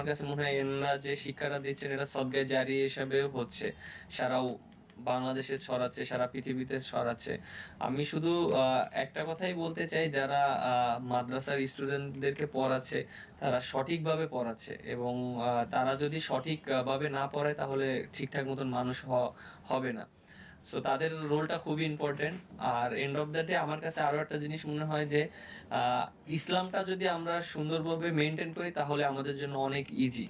আমার কাছে মনে হয় এনারা যে শিক্ষাটা দিচ্ছেন, এটা সবগে জারি হিসাবে হচ্ছে। সারা বাংলাদেশে ছড়াচ্ছে, সারা পৃথিবীতে ছড়াচ্ছে। আমি শুধু একটা কথাই বলতে চাই, যারা মাদ্রাসার স্টুডেন্টদেরকে পড়াচ্ছে, তারা সঠিকভাবে পড়াচ্ছে এবং তারা যদি সঠিকভাবে না পড়ে, তাহলে ঠিকঠাক মতন মানুষ হবে না। সো তাদের রোলটা খুবই ইম্পর্টেন্ট আর এন্ড অফ দ্য ডে আমার কাছে আরও একটা জিনিস মনে হয় যে ইসলামটা যদি আমরা সুন্দরভাবে মেনটেন করি, তাহলে আমাদের জন্য অনেক ইজি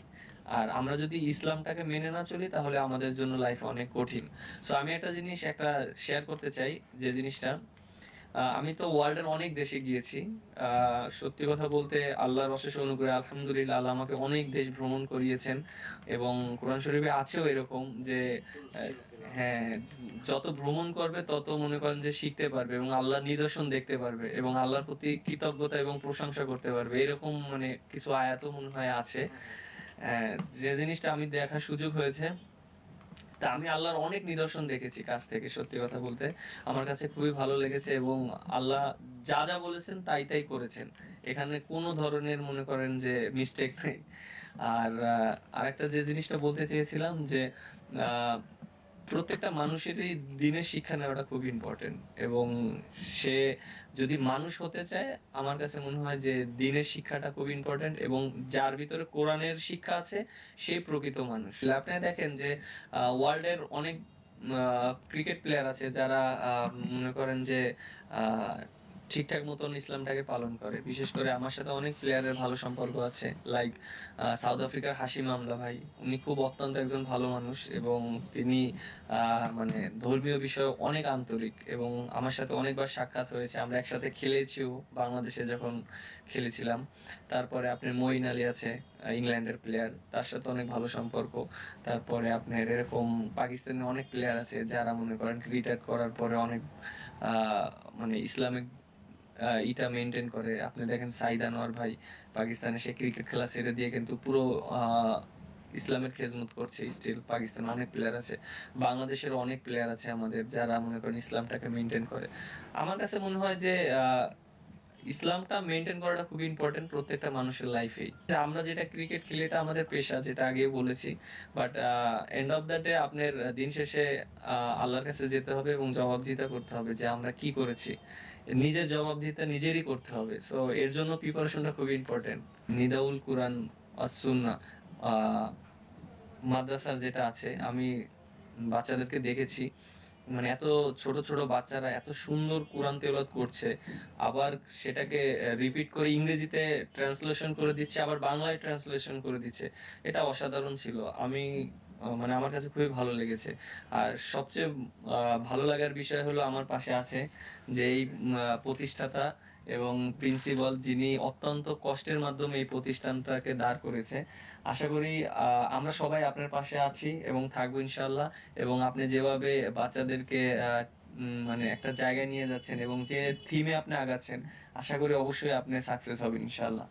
আর আমরা যদি ইসলামটাকে মেনে না চলি, তাহলে আমাদের জন্য লাইফ অনেক কঠিন। সো আমি একটা জিনিস একটা শেয়ার করতে চাই, যে জিনিসটা আমি তো ওয়ার্ল্ডের অনেক দেশে গিয়েছি। সত্যি কথা বলতে আল্লাহর অশেষ অনুগ্রহে আলহামদুলিল্লাহ আল্লাহ আমাকে অনেক দেশ ভ্রমণ করিয়েছেন এবং কোরআন শরীফে আছেও এরকম যে হ্যাঁ যত ভ্রমণ করবে তত মনে করেন যে শিখতে পারবে এবং আল্লাহর নিদর্শন দেখতে পারবে এবং আল্লাহর প্রতি কৃতজ্ঞতা এবং প্রশংসা করতে পারবে। এরকম মানে কিছু আয়াত মনে হয় আছে। যে জিনিসটা আমি দেখার সুযোগ হয়েছে তা আমি আল্লাহর অনেক নিদর্শন দেখেছি কাছ থেকে, সত্যি কথা বলতে। আমার কাছে খুবই ভালো লেগেছে এবং আল্লাহ যা যা বলেছেন তাই তাই করেছেন। এখানে কোনো ধরনের মনে করেন যে মিস্টেক নেই। আর আরেকটা যে জিনিসটা বলতে চেয়েছিলাম যে প্রত্যেকটা মানুষেরই দিনের শিক্ষা নেওয়াটা খুব ইম্পর্টেন্ট এবং সে যদি মানুষ হতে চায়, আমার কাছে মনে হয় যে দিনের শিক্ষাটা খুব ইম্পর্টেন্ট এবং যার ভিতরে কোরআনের শিক্ষা আছে সেই প্রকৃত মানুষ। আপনি দেখেন যে ওয়ার্ল্ডের অনেক ক্রিকেট প্লেয়ার আছে যারা মনে করেন যে ঠিকঠাক মতন ইসলামটাকে পালন করে। বিশেষ করে আমার সাথে অনেক প্লেয়ারের ভালো সম্পর্ক আছে। লাইক সাউথ আফ্রিকার হাসিম আমলা ভাই। উনি খুব অত্যন্ত একজন ভালো মানুষ এবং তিনি মানে ধর্মীয় বিষয়ে অনেক আন্তরিক এবং আমার সাথে অনেকবার সাক্ষাৎ হয়েছে। আমরা একসাথে খেলেছিও বাংলাদেশে যখন খেলেছিলাম। তারপরে আপনার মঈন আলী আছে ইংল্যান্ডের প্লেয়ার তার সাথে অনেক ভালো সম্পর্ক। তারপরে আপনার এরকম পাকিস্তানের অনেক প্লেয়ার আছে যারা মনে করেন রিটায়ার করার পরে অনেক মানে ইসলামিক ইটা মেনটেন করে। আপনি দেখেন সাইদ আনোয়ার ভাই পাকিস্তানে সে ক্রিকেট খেলা ছেড়ে দিয়ে কিন্তু পুরো ইসলামের খেজমত করছে স্টিল পাকিস্তান অনেক প্লেয়ার আছে বাংলাদেশের অনেক প্লেয়ার আছে আমাদের যারা মনে করেন ইসলামটাকে মেনটেন করে। আমার কাছে মনে হয় যে ইসলামটা মেনটেন করাটা খুব ইম্পর্টেন্ট প্রত্যেকটা মানুষের লাইফে আমরা যেটা ক্রিকেট খেলি, এটা আমাদের পেশা, যেটা আগে বলেছি। But end of the day আপনার দিন শেষে আল্লাহর কাছে যেতে হবে এবং জবাবদিহিতা করতে হবে যে আমরা কি করেছি। নিজের জবাবদিহিতা নিজেরই করতে হবে। সো এর জন্য প্রিপারেশনটা খুব ইম্পর্টেন্ট নিদাউল কুরআন আসুন্না মাদ্রাসার যেটা আছে, আমি বাচ্চাদেরকে দেখেছি। মানে এত ছোট ছোট বাচ্চারা এত সুন্দর কোরআন তেলত করছে, আবার সেটাকে রিপিট করে ইংরেজিতে ট্রান্সলেশন করে দিচ্ছে, আবার বাংলায় ট্রান্সলেশন করে দিচ্ছে। এটা অসাধারণ ছিল। আমি মানে আমার কাছে খুবই ভালো লেগেছে। আর সবচেয়ে ভালো লাগার বিষয় হলো আমার পাশে আছে যে এই প্রতিষ্ঠাতা এবং প্রিন্সিপাল যিনি অত্যন্ত কষ্টের মাধ্যমে এই প্রতিষ্ঠানটাকে দাঁড় করেছে। আশা করি আমরা সবাই আপনার পাশে আছি এবং থাকব ইনশাল্লাহ এবং আপনি যেভাবে বাচ্চাদেরকে মানে একটা জায়গায় নিয়ে যাচ্ছেন এবং যে থিমে আপনি আগাচ্ছেন, আশা করি অবশ্যই আপনি সাকসেস হবেন ইনশাল্লাহ